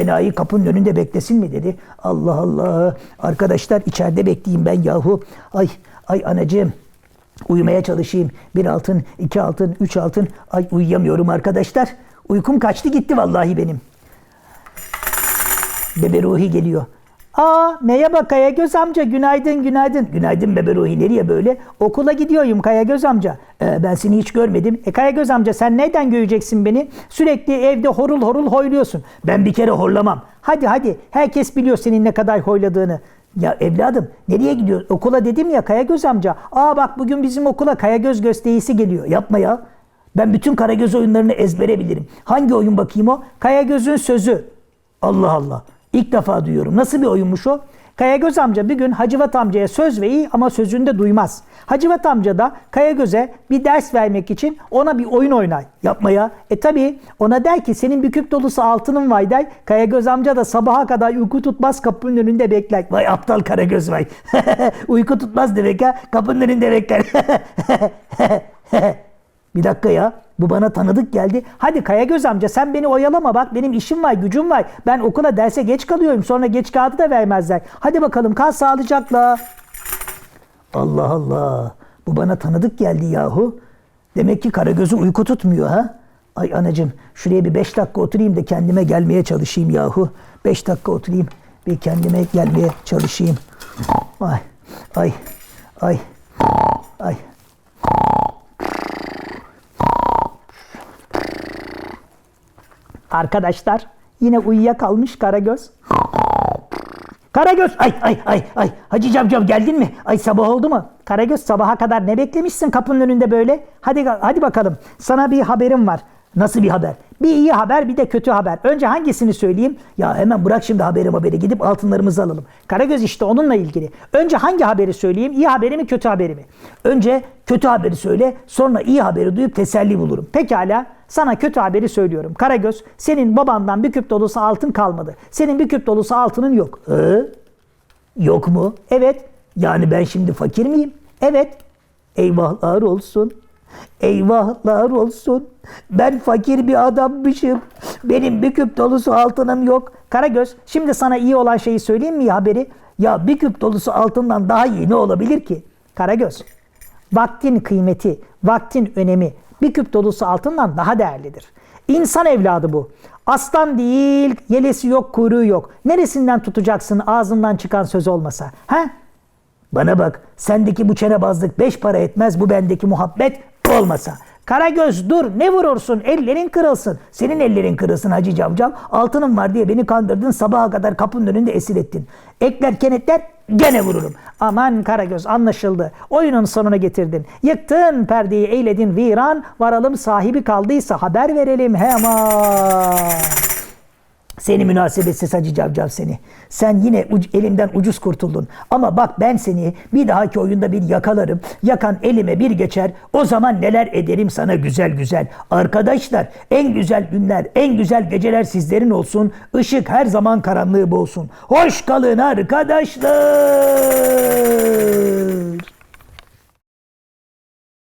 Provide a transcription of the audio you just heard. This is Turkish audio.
enayi kapının önünde beklesin mi dedi. Allah Allah. Arkadaşlar içeride bekleyeyim ben yahu. Ay ay anacığım. Uyumaya çalışayım. Bir altın, iki altın, üç altın. Ay uyuyamıyorum arkadaşlar. Uykum kaçtı gitti vallahi benim. Bebe Ruhi geliyor. Aa merhaba Kayagöz amca günaydın günaydın. Günaydın Bebe Ruhi nereye böyle? Okula gidiyorum Kayagöz amca. Ee, ben seni hiç görmedim. E Kayagöz amca sen neden göreceksin beni? Sürekli evde horul horul hoyluyorsun. Ben bir kere horlamam. Hadi hadi herkes biliyor senin ne kadar hoyladığını. Ya evladım nereye gidiyorsun? Okula dedim ya Kayagöz amca. Aa bak bugün bizim okula Kayagöz gösterisi geliyor. Yapma ya. Ben bütün Karagöz oyunlarını ezbere bilirim. Hangi oyun bakayım o? Kayagöz'ün sözü. Allah Allah. İlk defa duyuyorum. Nasıl bir oyunmuş o? Kayagöz amca bir gün Hacıvat amcaya söz verir ama sözünde duymaz. Hacıvat amca da Kayagöz'e bir ders vermek için ona bir oyun oynar. Yapma ya. E tabi ona der ki senin bir küp dolusu altının var der. Kayagöz amca da sabaha kadar uyku tutmaz kapının önünde bekler. Vay aptal Karagöz vay. uyku tutmaz demek ha. Kapının önünde bekler. Bir dakika ya. Bu bana tanıdık geldi. Hadi Kayagöz amca sen beni oyalama bak benim işim var gücüm var. Ben okula derse geç kalıyorum sonra geç kağıdı da vermezler. Hadi bakalım kal sağlıcakla. Allah Allah. Bu bana tanıdık geldi yahu. Demek ki Karagöz'ü uyku tutmuyor ha. Ay anacım şuraya bir beş dakika oturayım da kendime gelmeye çalışayım yahu. Beş dakika oturayım bir kendime gelmeye çalışayım. Ay ay ay ay. Arkadaşlar yine uyuyakalmış Karagöz. Karagöz ay ay ay ay Hacı Cavcav geldin mi? Ay sabah oldu mu? Karagöz sabaha kadar ne beklemişsin kapının önünde böyle? Hadi hadi bakalım. Sana bir haberim var. Nasıl bir haber? Bir iyi haber bir de kötü haber. Önce hangisini söyleyeyim? Ya hemen bırak şimdi haberim haberi gidip altınlarımızı alalım. Karagöz işte onunla ilgili. Önce hangi haberi söyleyeyim? İyi haberi mi kötü haberi mi? Önce kötü haberi söyle sonra iyi haberi duyup teselli bulurum. Pekala sana kötü haberi söylüyorum. Karagöz senin babandan bir küp dolusu altın kalmadı. Senin bir küp dolusu altının yok. Ee? Yok mu? Evet. Yani ben şimdi fakir miyim? Evet. Eyvahlar olsun. Eyvahlar olsun. Ben fakir bir adammışım. Benim bir küp dolusu altınım yok. Karagöz, şimdi sana iyi olan şeyi söyleyeyim mi haberi? Ya bir küp dolusu altından daha iyi ne olabilir ki? Karagöz, vaktin kıymeti, vaktin önemi bir küp dolusu altından daha değerlidir. İnsan evladı bu. Aslan değil, yelesi yok, kuyruğu yok. Neresinden tutacaksın ağzından çıkan söz olmasa? He? Bana bak, sendeki bu çenebazlık beş para etmez, bu bendeki muhabbet olmasa. Karagöz dur ne vurursun ellerin kırılsın. Senin ellerin kırılsın Hacı Cavcav. Altınım var diye beni kandırdın sabaha kadar kapının önünde esir ettin. Ekler kenetler gene vururum. Aman Karagöz anlaşıldı. Oyunun sonuna getirdin. Yıktın perdeyi eyledin viran. Varalım sahibi kaldıysa haber verelim hemen. Seni münasebetsiz Hacı Cavcav seni. Sen yine uc- elimden ucuz kurtuldun. Ama bak ben seni bir dahaki oyunda bir yakalarım. Yakan elime bir geçer. O zaman neler ederim sana güzel güzel. Arkadaşlar en güzel günler, en güzel geceler sizlerin olsun. Işık her zaman karanlığı boğsun. Hoş kalın arkadaşlar.